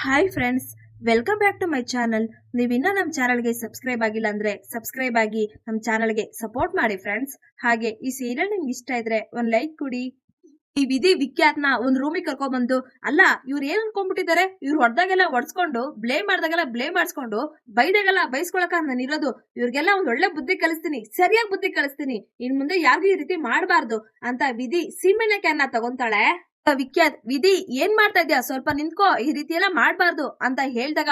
Hi friends welcome back to my channel ನೀವಿನ್ನ ನಮ್ಮ ಚಾನಲ್ಗೆ subscribe ಆಗಿಲ್ಲ ಅಂದ್ರೆ ಸಬ್ಸ್ಕ್ರೈಬ್ ಆಗಿ ನಮ್ಮ ಚಾನಲ್ಗೆ ಸಪೋರ್ಟ್ ಮಾಡಿ ಫ್ರೆಂಡ್ಸ್ ಹಾಗೆ ಈ ಸೀರಿಯಲ್ ನಿಮ್ಗೆ ಇಷ್ಟ ಇದ್ರೆ ಒಂದ್ ಲೈಕ್ ಕೊಡಿ. ಈ ವಿಧಿ ವಿಖ್ಯಾತ್ನ ಒಂದು ರೂಮಿಗೆ ಕರ್ಕೊಂಡ್ಬಂದು, ಅಲ್ಲ, ಇವ್ರು ಏನ್ ಅನ್ಕೊಂಡ್ಬಿಟ್ಟಿದ್ದಾರೆ? ಇವ್ರು ಹೊಡೆದಾಗೆಲ್ಲ ಹೊಡ್ಸ್ಕೊಂಡು ಬ್ಲೇಮ್ ಮಾಡ್ದಾಗೆಲ್ಲ ಬ್ಲೇಮ್ ಮಾಡಿಸ್ಕೊಂಡು, ಬೈದಾಗೆಲ್ಲ ಬೈಸ್ಕೊಳಕ ನಾನು ಇರೋದು. ಇವ್ರಿಗೆಲ್ಲ ಒಂದ್ ಒಳ್ಳೆ ಬುದ್ಧಿ ಕಲಿಸ್ತೀನಿ, ಸರಿಯಾಗಿ ಬುದ್ಧಿ ಕಲಿಸ್ತೀನಿ. ಇನ್ ಮುಂದೆ ಯಾರಿಗೂ ಈ ರೀತಿ ಮಾಡಬಾರ್ದು ಅಂತ ವಿಧಿ ಸೀಮೆಣ್ಣೆ ಕ್ಯಾನ್ನ ತಗೊಂತಾಳೆ. ವಿಖ್ಯಾತ್ ವಿಧಿ ಏನ್ ಮಾಡ್ತಾ ಇದ್ಯಾ? ಸ್ವಲ್ಪ ನಿಂತ್ಕೋ ಈ ರೀತಿ ಎಲ್ಲ ಮಾಡ್ಬಾರ್ದು ಅಂತ ಹೇಳ್ದಾಗ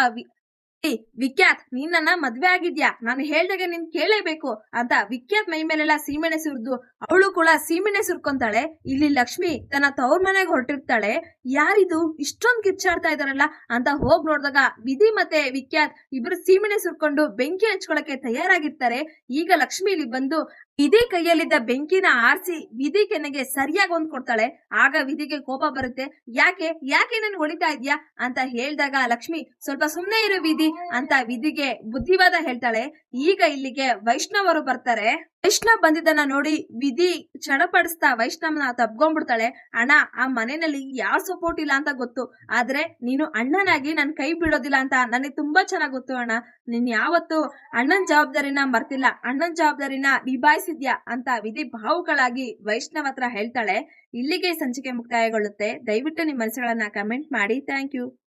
ವಿಖ್ಯಾತ್ ನೀನ್ ನನ್ನ ಮದ್ವೆ ಆಗಿದ್ಯಾ? ನಾನು ಹೇಳ್ದಾಗ ನಿನ್ ಕೇಳಲೇಬೇಕು ಅಂತ ವಿಖ್ಯಾತ್ ಮೈ ಮೇಲೆಲ್ಲ ಸೀಮೆಣ್ಣೆ ಸುರಿದು ಅವಳು ಕೂಡ ಸೀಮೆಣೆ ಸುರ್ಕೊಂತಾಳೆ ಇಲ್ಲಿ ಲಕ್ಷ್ಮಿ ತನ್ನ ತವ್ರ ಮನೆಗೆ ಹೊರಟಿರ್ತಾಳೆ. ಯಾರಿದು? ಇಷ್ಟೊಂದ್ ಕಿಚ್ಚಾಡ್ತಾ ಇದಾರಲ್ಲ ಅಂತ ಹೋಗ್ ನೋಡಿದಾಗ ವಿಧಿ ಮತ್ತೆ ವಿಖ್ಯಾತ್ ಇಬ್ರು ಸೀಮೆಣೆ ಸುರ್ಕೊಂಡು ಬೆಂಕಿ ಹಚ್ಕೊಳಕ್ಕೆ ತಯಾರಾಗಿರ್ತಾರೆ. ಈಗ ಲಕ್ಷ್ಮಿ ಇಲ್ಲಿ ಬಂದು ವಿಧಿ ಕೈಯಲ್ಲಿದ್ದ ಬೆಂಕಿನ ಆರಿಸಿ ವಿಧಿ ಕೆನೆಗೆ ಸರಿಯಾಗಿ ಒಂದ್ ಕೊಡ್ತಾಳೆ. ಆಗ ವಿಧಿಗೆ ಕೋಪ ಬರುತ್ತೆ. ಯಾಕೆ? ಯಾಕೆ ನನ್ ಹೊಡಿತಾ ಇದ್ಯಾ? ಅಂತ ಹೇಳ್ದಾಗ ಲಕ್ಷ್ಮಿ, ಸ್ವಲ್ಪ ಸುಮ್ನೆ ಇರೋ ವಿಧಿ. ಅಂತ ವಿಧಿಗೆ ಬುದ್ಧಿವಾದ ಹೇಳ್ತಾಳೆ. ಈಗ ಇಲ್ಲಿಗೆ ವೈಷ್ಣವರು ಬರ್ತಾರೆ. ವೈಷ್ಣವ್ ಬಂದಿದ್ದನ್ನ ನೋಡಿ ವಿಧಿ ಚಡಪಡಿಸ್ತಾ ವೈಷ್ಣವನ ತಬ್ಕೊಂಡ್ಬಿಡ್ತಾಳೆ ಅಣ್ಣ, ಆ ಮನೆಯಲ್ಲಿ ಯಾರ್ ಸಪೋರ್ಟ್ ಇಲ್ಲ ಅಂತ ಗೊತ್ತು. ಆದ್ರೆ ನೀನು ಅಣ್ಣನಾಗಿ ನನ್ ಕೈ ಬಿಡೋದಿಲ್ಲ ಅಂತ ನನಗೆ ತುಂಬಾ ಚೆನ್ನಾಗ್ ಗೊತ್ತು ಅಣ್ಣ. ನೀನ್ ಯಾವತ್ತು ಅಣ್ಣನ್ ಜವಾಬ್ದಾರಿನ ಮರ್ತಿಲ್ಲ. ಅಣ್ಣನ್ ಜವಾಬ್ದಾರಿನ ನಿಭಾಯಿಸಿದ್ಯಾ ಅಂತ ವಿಧಿ ಭಾವುಗಳಾಗಿ ವೈಷ್ಣವ ಹತ್ರ ಹೇಳ್ತಾಳೆ. ಇಲ್ಲಿಗೆ ಸಂಚಿಕೆ ಮುಕ್ತಾಯಗೊಳ್ಳುತ್ತೆ. ದಯವಿಟ್ಟು ನಿಮ್ಮ ಮನಸ್ಸುಗಳನ್ನ ಕಮೆಂಟ್ ಮಾಡಿ. Thank you